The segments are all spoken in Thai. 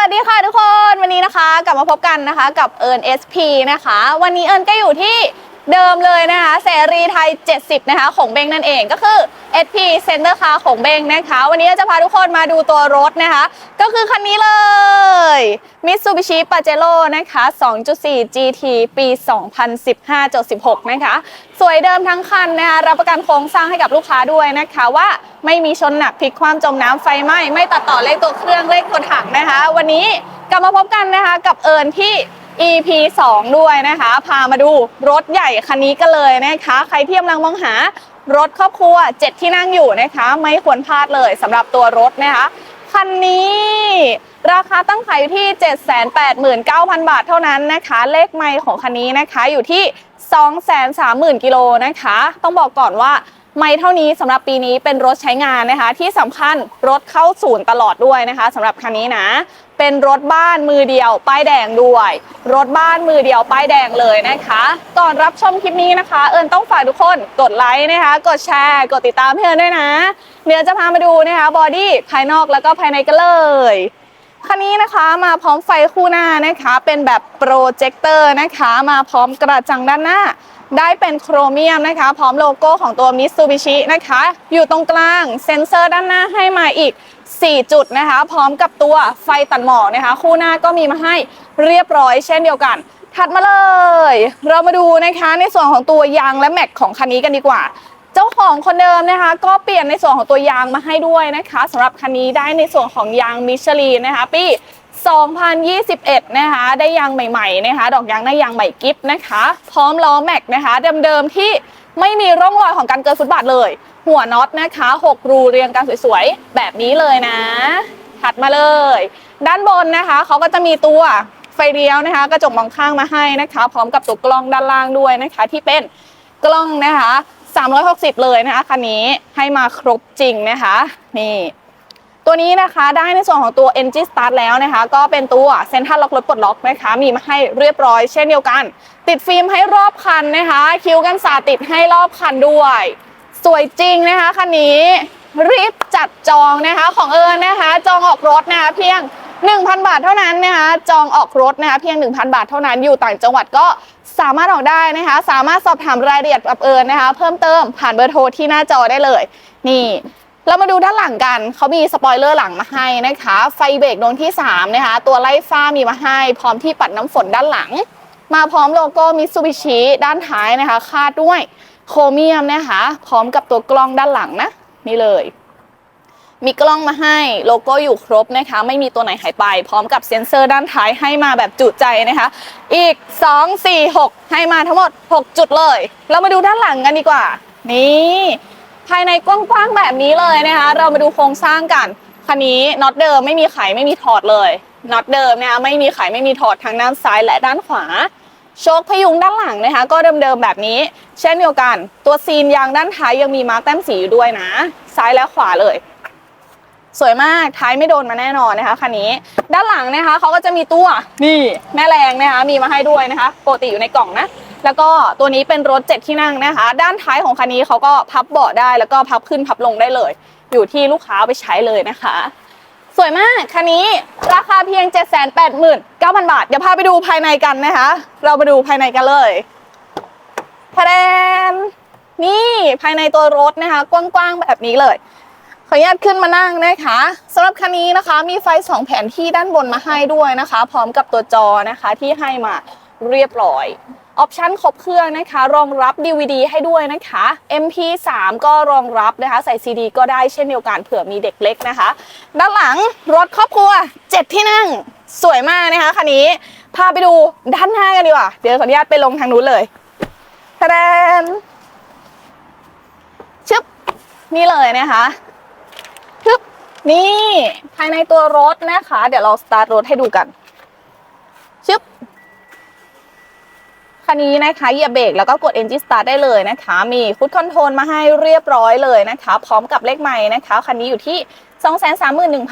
วัสดีค่ะทุกคนวันนี้นะคะ กลับมาพบกันนะคะกับเอิญ SP นะคะ วันนี้เอิญก็อยู่ที่ เดิมเลยนะคะเสรีไทย 70 นะคะของเบงนั่นเองก็คือ SP Center Car ของเบงนะคะ วันนี้จะพาทุกคนมาดูตัวรถนะคะ ก็คือคันนี้เลย Mitsubishi Pajero นะคะ 2.4 GT ปี 2015-16 นะคะ สวยเดิมทั้งคันนะคะ รับประกันโครงสร้างให้กับลูกค้าด้วยนะคะว่าไม่มีชนหนักพลิกความจมน้ำไฟไหม้ไม่ตัดต่อเลขตัวเครื่องเลขตัวถังนะคะ วันนี้กลับมาพบกันนะคะกับเอิญที่ EP 2 ด้วยนะคะ พามาดูรถใหญ่คันนี้กันเลยนะคะ ใครที่กำลังมองหารถครอบครัว 7 ที่นั่งอยู่นะคะ ไม่ควรพลาดเลยสำหรับตัวรถนะคะ คันนี้ราคาตั้งขายอยู่ที่ 789,000 บาทเท่านั้นนะคะ เลขไมล์ของคันนี้นะคะอยู่ที่ 230,000กิโลนะคะ ต้องบอกก่อนว่าไม่เท่านี้สำหรับปีนี้เป็นรถใช้งานนะคะ ที่สำคัญรถเข้าศูนย์ตลอดด้วยนะคะสำหรับคันนี้นะ เป็นรถบ้านมือเดียว ป้ายแดงด้วย รถบ้านมือเดียวป้ายแดงเลยนะคะ ก่อนรับชมคลิปนี้นะคะ เอิญต้องฝากทุกคนกดไลค์นะคะ กดแชร์ กดติดตามให้เอิญด้วยนะเดี๋ยวจะพามาดูนะคะบอดี้ภายนอกแล้วก็ภายในกันเลยคันนี้นะคะมาพร้อมไฟคู่หน้านะคะ เป็นแบบโปรเจคเตอร์นะคะ มาพร้อมกระจังด้านหน้า ได้เป็นโครเมียมนะคะ พร้อมโลโก้ของตัว Mitsubishi นะคะ อยู่ตรงกลางเซ็นเซอร์ด้านหน้าให้มาอีก 4 จุดนะคะ พร้อมกับตัวไฟตัดหมอกนะคะ คู่หน้าก็มีมาให้เรียบร้อยเช่นเดียวกัน ถัดมาเลย เรามาดูนะคะในส่วนของตัวยางและแม็กของคันนี้กันดีกว่า เจ้าของคนเดิมนะคะ ก็เปลี่ยนในส่วนของตัวยางมาให้ด้วยนะคะสำหรับคันนี้ได้ในส่วนของยางมิชลินนะคะปี2021 นะคะ ได้ยางใหม่ๆนะคะ ดอกยางได้ยางใหม่กิฟต์นะคะ พร้อมล้อแม็กนะคะ เดิมๆที่ไม่มีร่องรอยของการเกินฟุตบาทเลยหัวน็อตนะคะ6รูเรียงกันสวยๆ แบบนี้เลยนะ ถัดมาเลย ด้านบนนะคะเขาก็จะมีตัวไฟเลี้ยวนะคะ กระจกมองข้างมาให้นะคะ พร้อมกับตัวกล้องด้านล่างด้วยนะคะ ที่เป็นกล้องนะคะ 360 เลยนะคะคันนี้ให้มาครบจริงนะคะนี่ตัวนี้นะคะได้ในส่วนของตัว Engine Start แล้วนะคะ ก็เป็นตัวเซ็นทรัลล็อกรถปลดล็อกนะคะ มีมาให้เรียบร้อยเช่นเดียวกัน ติดฟิล์มให้รอบคันนะคะ คิ้วกันสาติดให้รอบคันด้วย สวยจริงนะคะคันนี้รีบจัดจองนะคะของเอิญนะคะ จองออกรถนะคะเพียง 1,000 บาทเท่านั้นนะคะจองออกรถนะคะเพียง 1,000 บาทเท่านั้นอยู่ต่างจังหวัดก็สามารถออกได้นะคะ สามารถสอบถามรายละเอียดกับเอิญนะคะ เพิ่มเติมผ่านเบอร์โทรที่หน้าจอได้เลย นี่ เรามาดูด้านหลังกันเขามีสปอยเลอร์หลังมาให้นะคะ ไฟเบรกดวงที่3นะคะตัวไล่ฟ้ามีมาให้ พร้อมที่ปัดน้ำฝนด้านหลัง มาพร้อมโลโก้มิซูบิชิด้านท้ายนะคะคาดด้วย โครเมียมนะคะ พร้อมกับตัวกล้องด้านหลังนะ นี่เลย มีกล้องมาให้โลโก้อยู่ครบนะคะ ไม่มีตัวไหนหายไป พร้อมกับเซ็นเซอร์ด้านท้ายให้มาแบบจุใจนะคะ อีก 2 4 6 ให้มาทั้งหมด 6 จุดเลย เรามาดูด้านหลังกันดีกว่า นี่ภายในกว้างๆแบบนี้เลยนะคะ เรามาดูโครงสร้างกันคันนี้น็อตเดิมไม่มีไขไม่มีถอดเลยน็อตเดิมนะคะไม่มีไขไม่มีถอดทั้งด้านซ้ายและด้านขวา โชคพยุงด้านหลังนะคะ ก็เดิมๆแบบนี้ เช่นเดียวกัน ตัวซีนยางด้านท้ายยังมีมาร์กแต้มสีอยู่ด้วยนะ ซ้ายและขวาเลย สวยมากท้ายไม่โดนมาแน่นอนนะคะคันนี้ ด้านหลังนะคะเขาก็จะมีตัวนี่แม่แรงนะคะมีมาให้ด้วยนะคะปกติอยู่ในกล่องนะแล้วก็ตัวนี้เป็นรถเจ็ดที่นั่งนะคะ ด้านท้ายของคันนี้เขาก็พับเบาะได้ แล้วก็พับขึ้นพับลงได้เลย อยู่ที่ลูกค้าไปใช้เลยนะคะ สวยมากคันนี้ราคาเพียง 789,000 บาท เดี๋ยวพาไปดูภายในกันนะคะ เรามาดูภายในกันเลยทะแดนนี่ภายในตัวรถนะคะ กว้างๆแบบนี้เลยขออนุญาตขึ้นมานั่งนะคะสำหรับคันนี้นะคะ มีไฟ 2 แผนที่ด้านบนมาให้ด้วยนะคะ พร้อมกับตัวจอนะคะที่ให้มาเรียบร้อย ออปชันครบเครื่องนะคะ รองรับ DVD ให้ด้วยนะคะ MP3 ก็รองรับนะคะ ใส่ CD ก็ได้เช่นเดียวกันเผื่อมีเด็กเล็กนะคะ ด้านหลังรถครอบครัว 7 ที่นั่ง สวยมากนะคะคันนี้ พาไปดูด้านหน้ากันดีกว่า เดี๋ยวขออนุญาตไปลงทางนู้นเลยทะแดนชึบนี่เลยนะคะทึบนี่ภายในตัวรถนะคะ เดี๋ยวเราสตาร์ทรถให้ดูกัน คันนี้นะคะเหยียบเบรกแล้วก็กด Engine Start ได้เลยนะคะ มีฟุตคอนโทรลมาให้เรียบร้อยเลยนะคะ พร้อมกับเลขไม้นะคะคันนี้อยู่ที่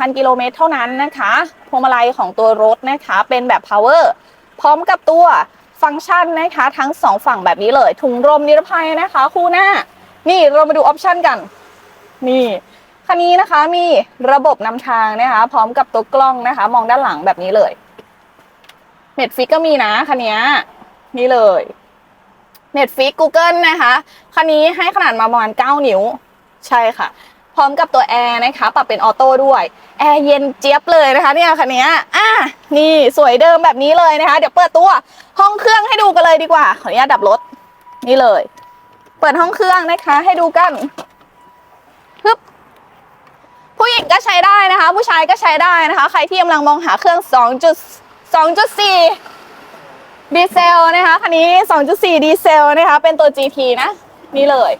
231,000 กิโลเมตรเท่านั้นนะคะพวงมาลัยของตัวรถนะคะ เป็นแบบ power พร้อมกับตัวฟังก์ชันนะคะ ทั้งสองฝั่งแบบนี้เลย ถุงลมนิรภัยนะคะ คู่หน้า นี่เรามาดูออปชันกัน นี่คันนี้นะคะมีระบบนำทางนะคะ พร้อมกับตัวกล้องนะคะ มองด้านหลังแบบนี้เลยเน็ตฟิกก็มีนะคันนี้ นี่เลย Netflix Google นะคะ คันนี้ให้ขนาดมาประมาณ 9 นิ้ว ใช่ค่ะ พร้อมกับตัวแอร์นะคะ ปรับเป็นออโต้ด้วย แอร์เย็นเจี๊ยบเลยนะคะ เนี่ยคันนี้อะนี่สวยเดิมแบบนี้เลยนะคะ เดี๋ยวเปิดตัวห้องเครื่องให้ดูกันเลยดีกว่า ขออนุญาตดับรถ นี่เลย เปิดห้องเครื่องนะคะ ให้ดูกันฮึบผู้หญิงก็ใช้ได้นะคะ ผู้ชายก็ใช้ได้นะคะ ใครที่กำลังมองหาเครื่อง 2.2.4 ดีเซลนะคะคันนี้ 2.4 ดีเซลนะคะ เป็นตัว GT นะ นี่เลย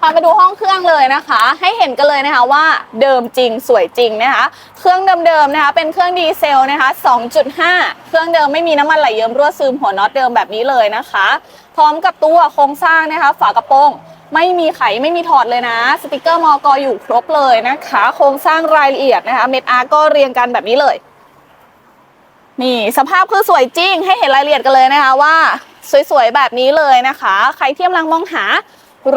พามาดูห้องเครื่องเลยนะคะ ให้เห็นกันเลยนะคะว่าเดิมจริงสวยจริงนะคะ เครื่องเดิมๆนะคะ เป็นเครื่องดีเซลนะคะ 2.5 เครื่องเดิมไม่มีน้ำมันไหลเยิ้มรั่วซึมหัวน็อตเดิมแบบนี้เลยนะคะ พร้อมกับตัวโครงสร้างนะคะ ฝากระโปรงไม่มีไขไม่มีถอดเลยนะ สติกเกอร์มอกอยู่ครบเลยนะคะ โครงสร้างรายละเอียดนะคะ เม็ดอาร์ก็เรียงกันแบบนี้เลย นี่สภาพคือสวยจริงให้เห็นรายละเอียดกันเลยนะคะว่า สวยๆแบบนี้เลยนะคะ ใครที่กำลังมองหา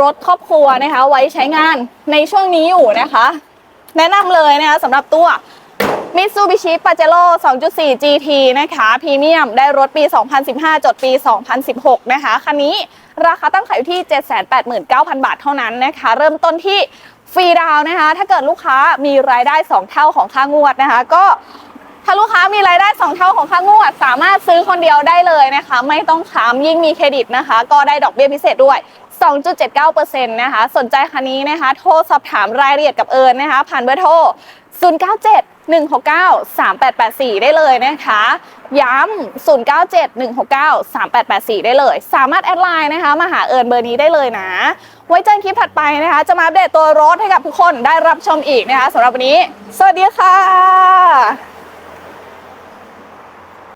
รถครอบครัวนะคะ ไว้ใช้งานในช่วงนี้อยู่นะคะ แนะนำเลยนะคะสำหรับตัว Mitsubishi Pajero 2.4 GT นะคะพรีเมียมได้รถปี 2015 จดปี 2016 นะคะ คันนี้ราคาตั้งขายอยู่ที่ 789,000 บาทเท่านั้นนะคะ เริ่มต้นที่ฟรีดาวนะคะ ถ้าเกิดลูกค้ามีรายได้ 2 เท่าของค่างวดนะคะ ก็ ถ้าลูกค้ามีรายได้ 2 เท่าของค่างวด สามารถซื้อคนเดียวได้เลยนะคะ ไม่ต้องค้ำยิ่งมีเครดิตนะคะ ก็ได้ดอกเบี้ยพิเศษด้วย 2.79%นะคะ สนใจคันนี้นะคะ โทรสอบถามรายละเอียดกับเอิญนะคะ ผ่านเบอร์โทร 097 169 3884 ได้เลยนะคะ ย้ำ097 169 3884 ได้เลย สามารถแอดไลน์นะคะ มาหาเอิญเบอร์นี้ได้เลยนะ ไว้เจอกันคลิปถัดไปนะคะ จะมาอัปเดตตัวรถให้กับทุกคนได้รับชมอีกนะคะสำหรับวันนี้ สวัสดีค่ะ